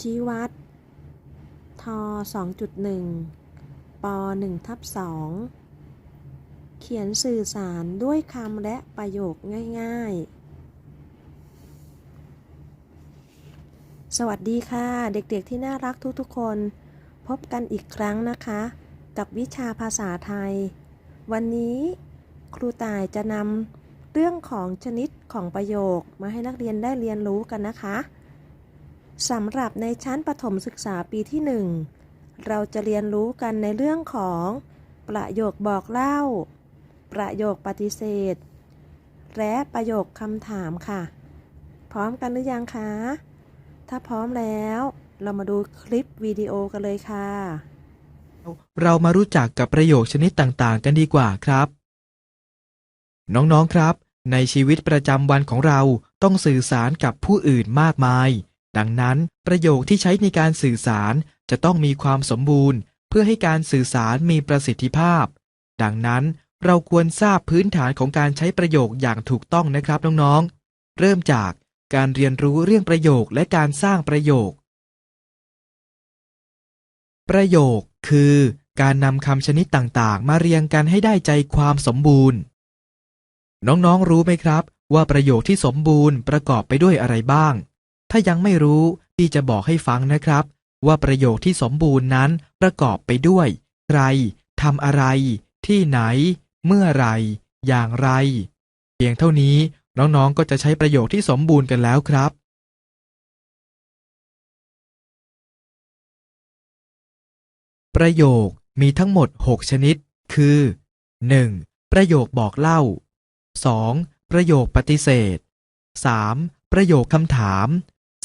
ชี้วัด ท 2.1 ป 1 ทับ 2 เขียนสื่อสารด้วยคำและประโยคง่าย ๆ สวัสดีค่ะ เด็กๆที่น่ารักทุกๆ คน พบกันอีกครั้งนะคะ กับวิชาภาษาไทย วันนี้ครูต่ายจะนำเรื่องของชนิดของประโยคมาให้นักเรียนได้เรียนรู้กันนะคะ สำหรับในชั้นประถมศึกษาปีที่ 1 เราจะเรียนรู้กันในเรื่องของ ประโยคบอกเล่า ประโยคปฏิเสธ และประโยคคำถามค่ะ พร้อมกันหรือยังคะ ถ้าพร้อมแล้วเรามาดูคลิปวิดีโอกันเลยค่ะ เรามารู้จักกับประโยคชนิดต่างๆ กันดีกว่าครับ น้องๆครับ ในชีวิตประจำวันของเราต้องสื่อสารกับผู้อื่นมากมาย ดังนั้น ประโยคที่ใช้ในการสื่อสารจะต้องมีความสมบูรณ์ เพื่อให้การสื่อสารมีประสิทธิภาพ ดังนั้นเราควรทราบพื้นฐานของการใช้ประโยคอย่างถูกต้องนะครับน้องๆ เริ่มจากการเรียนรู้เรื่องประโยคและการสร้างประโยค ประโยคคือ การนำคำชนิดต่างๆ มาเรียงกันให้ได้ใจความสมบูรณ์ น้องๆ รู้ไหมครับ ว่าประโยคที่สมบูรณ์ประกอบไปด้วยอะไรบ้าง ถ้ายังไม่รู้พี่จะบอกให้ฟังนะครับ ว่าประโยคที่สมบูรณ์นั้นประกอบไปด้วย ใครทำอะไร ที่ไหน เมื่อไหรอย่างไร เพียงเท่านี้น้องๆก็จะใช้ประโยคที่สมบูรณ์กันแล้วครับประโยคมีทั้งหมด 6 ชนิด คือ 1. ประโยคบอกเล่า 2. ประโยคปฏิเสธ 3. ประโยคคำถาม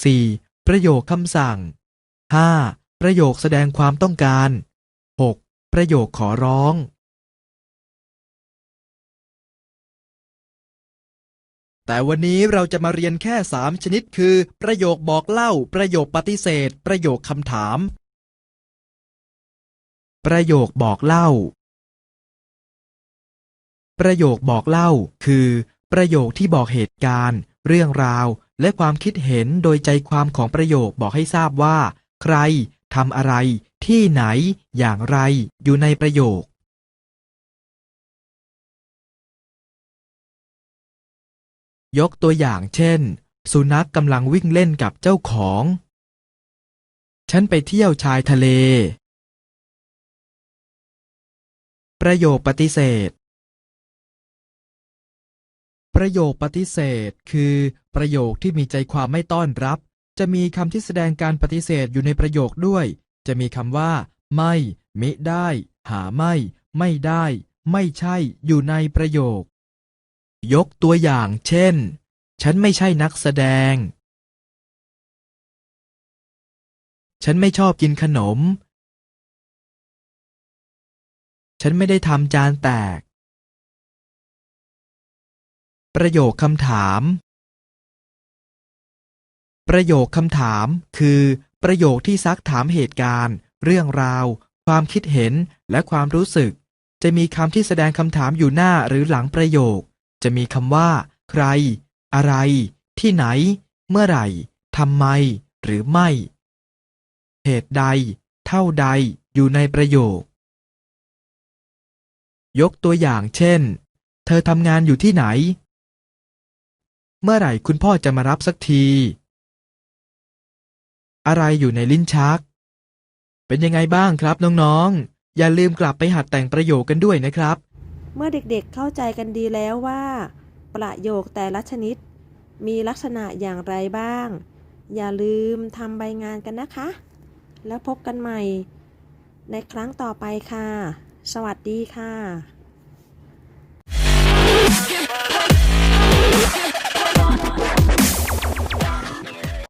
4. ประโยคคำสั่ง 5. ประโยคแสดงความต้องการ 6. ประโยคขอร้อง แต่วันนี้เราจะมาเรียนแค่ 3 ชนิดคือ ประโยคบอกเล่า ประโยคปฏิเสธ ประโยคคำถาม ประโยคบอกเล่า ประโยคบอกเล่า คือ ประโยคที่บอกเหตุการณ์ เรื่องราว และความคิดเห็นโดยใจความของประโยคบอกให้ทราบว่า ใครทำอะไร ที่ไหน อย่างไร อยู่ในประโยค ยกตัวอย่างเช่น สุนัขกำลังวิ่งเล่นกับเจ้าของ ฉันไปเที่ยวชายทะเล ประโยคปฏิเสธ ประโยคปฏิเสธ คือ ประโยคที่มีใจความไม่ต้อนรับ จะมีคำที่แสดงการปฏิเสธอยู่ในประโยคด้วย จะมีคำว่า ไม่ มิได้ หาไม่ ไม่ได้ ไม่ใช่ อยู่ในประโยค ยกตัวอย่างเช่น ฉันไม่ใช่นักแสดง ฉันไม่ชอบกินขนม ฉันไม่ได้ทำจานแตก ประโยคคำถาม ประโยคคำถาม คือ ประโยคที่ซักถามเหตุการณ์ เรื่องราว ความคิดเห็นและความรู้สึก จะมีคำที่แสดงคำถามอยู่หน้าหรือหลังประโยค จะมีคำว่า ใคร อะไร ที่ไหน เมื่อไหร่ทำไม หรือไม่ เหตุใด เท่าใด อยู่ในประโยค ยกตัวอย่างเช่น เธอทำงานอยู่ที่ไหน เมื่อไหร่คุณพ่อจะมารับสักที อะไรอยู่ในลิ้นชัก เป็นยังไงบ้างครับน้องๆ อย่าลืมกลับไปหัดแต่งประโยคกันด้วยนะครับ เมื่อเด็กๆเข้าใจกันดีแล้วว่า ประโยคแต่ละชนิด มีลักษณะอย่างไรบ้าง อย่าลืมทำใบงานกันนะคะ แล้วพบกันใหม่ ในครั้งต่อไปค่ะ สวัสดีค่ะ